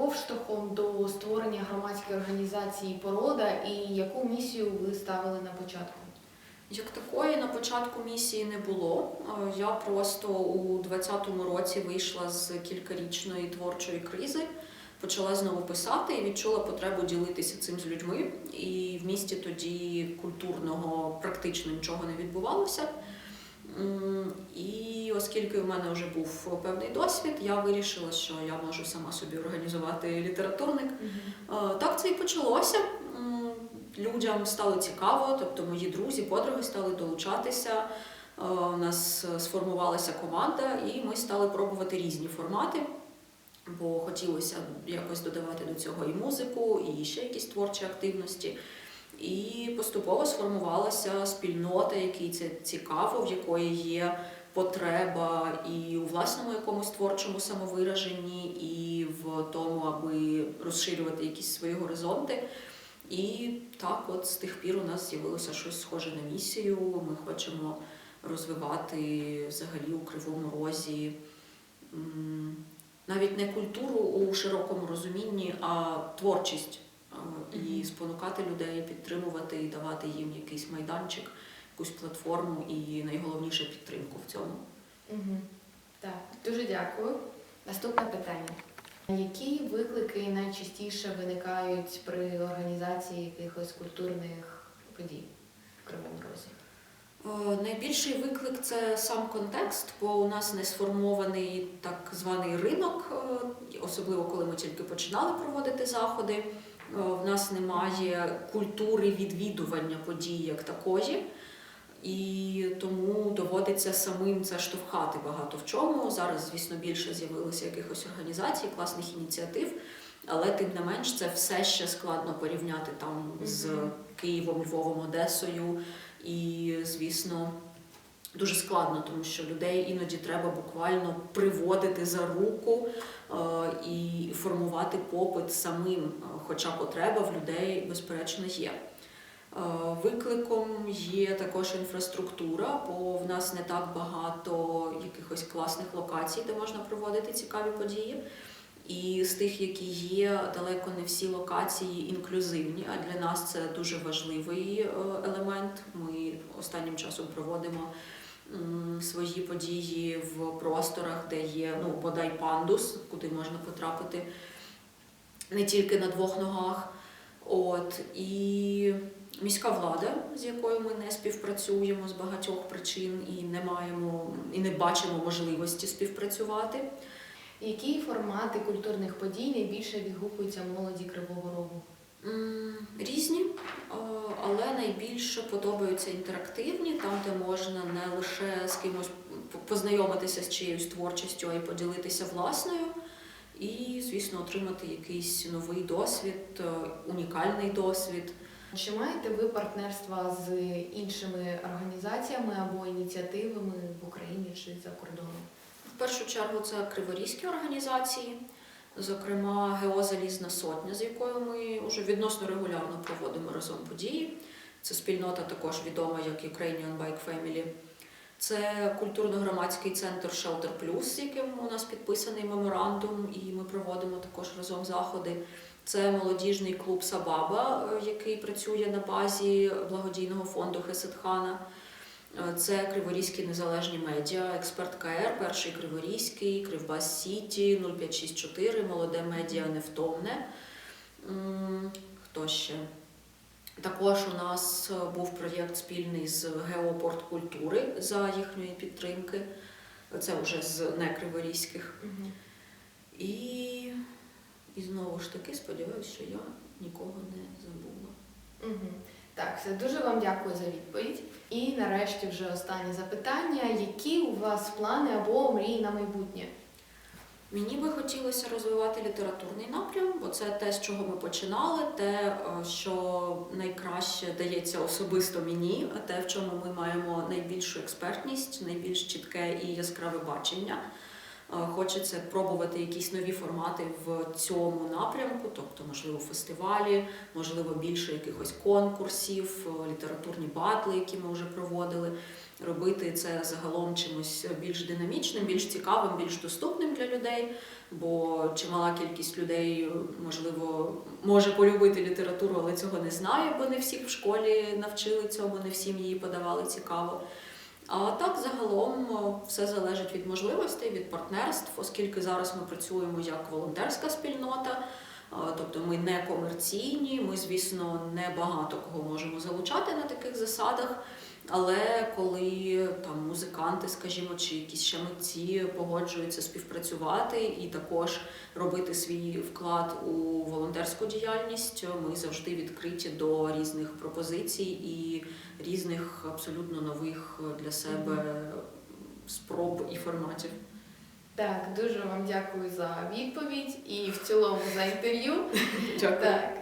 поштовхом до створення громадської організації Порода і яку місію ви ставили на початку? Як такої на початку місії не було. Е, Я просто у 2020 році вийшла з кількарічної творчої кризи, почала знову писати і відчула потребу ділитися цим з людьми. І в місті тоді культурного практично нічого не відбувалося. І оскільки в мене вже був певний досвід, я вирішила, що я можу сама собі організувати літературник. Е, Так це і почалося. Людям стало цікаво, тобто мої друзі, подруги стали долучатися. Е, У нас сформувалася команда, і ми стали пробувати різні формати, бо хотілося якось додавати до цього і музику, і ще якісь творчі активності. І поступово сформувалася спільнота, якій це цікаво, в якої є потреба і у власному якомусь творчому самовираженні, і в тому, аби розширювати якісь свої горизонти. І так, от з тих пір у нас з'явилося щось схоже на місію. Ми хочемо розвивати взагалі у Кривому Розі навіть не культуру у широкому розумінні, а творчість. І спонукати людей, підтримувати і давати їм якийсь майданчик, якусь платформу і найголовніше підтримку в цьому. Угу. Так, дуже дякую. Наступне питання. Які виклики найчастіше виникають при організації якихось культурних подій в Кривому Розі? Е, Найбільший виклик це сам контекст, бо у нас не сформований так званий ринок, е, особливо коли ми тільки починали проводити заходи. Е, В нас немає культури відвідування подій як такої, і тому доводиться самим це штовхати багато в чому. Зараз, звісно, більше з'явилося якихось організацій, класних ініціатив, але тим не менш це все ще складно порівняти там з Києвом, Львовом, Одесою. І, звісно, дуже складно, тому що людей іноді треба буквально приводити за руку е, і формувати попит самим, е, хоча потреба в людей, безперечно, є. Е, Викликом є також інфраструктура, бо в нас не так багато якихось класних локацій, де можна проводити цікаві події. І з тих, які є, далеко не всі локації інклюзивні, а для нас це дуже важливий елемент. Ми останнім часом проводимо свої події в просторах, де є ну, бодай пандус, куди можна потрапити не тільки на двох ногах. От і міська влада, з якою ми не співпрацюємо з багатьох причин і не маємо і не бачимо можливості співпрацювати. Які формати культурних подій найбільше відгукуються молоді Кривого Рогу? Різні, але найбільше подобаються інтерактивні, там, де можна не лише з кимось познайомитися з чиєюсь творчістю, а й поділитися власною. І, звісно, отримати якийсь новий досвід, е, унікальний досвід. Чи маєте ви партнерства з іншими організаціями або ініціативами в Україні чи за кордоном? В першу чергу це криворізькі організації, зокрема Геозалізна сотня, з якою ми вже відносно регулярно проводимо разом події. Це спільнота також відома як Ukrainian Bike Family. Це культурно-громадський центр Shelter Plus, яким у нас підписаний меморандум, і ми проводимо також разом заходи. Це молодіжний клуб Сабаба, е, який працює на базі благодійного фонду Хесетхана. Е, Це Криворізькі незалежні медіа, експерт КР, перший Криворізький, Кривбас Сіті, 0564, молоде медіа невтомне. Хто ще? Також у нас е, був проєкт спільний з Геопорт культури за їхньої підтримки. Це вже з некриворізьких. І, і знову ж таки сподіваюся, що я нікого не забула. Угу. Так, все дуже вам дякую за відповідь. І нарешті вже останнє запитання: які у вас плани або мрії на майбутнє? Мені би хотілося розвивати літературний напрям, бо це те, з чого ми починали, те, е, що найкраще дається особисто мені, те, в чому ми маємо найбільшу експертність, найбільш чітке і яскраве бачення. Е, Хочеться пробувати якісь нові формати в цьому напрямку, тобто, можливо, фестивалі, можливо, більше якихось конкурсів, е, літературні батли, які ми вже проводили. робити це загалом чимось більш динамічним, більш цікавим, більш доступним для людей. Бо чимала кількість людей, можливо, може полюбити літературу, але цього не знає, бо не всіх в школі навчили цьому, не всім її подавали цікаво. А так загалом все залежить від можливостей, від партнерств, оскільки зараз ми працюємо як волонтерська спільнота. Тобто ми не комерційні, ми, звісно, не багато кого можемо залучати на таких засадах. Але коли там музиканти, скажімо, чи якісь ще митці погоджуються співпрацювати і також робити свій вклад у волонтерську діяльність, ми завжди відкриті до різних пропозицій і різних абсолютно нових для себе спроб і форматів. Так, дуже вам дякую за відповідь і в цілому за інтерв'ю. Дякую. Так,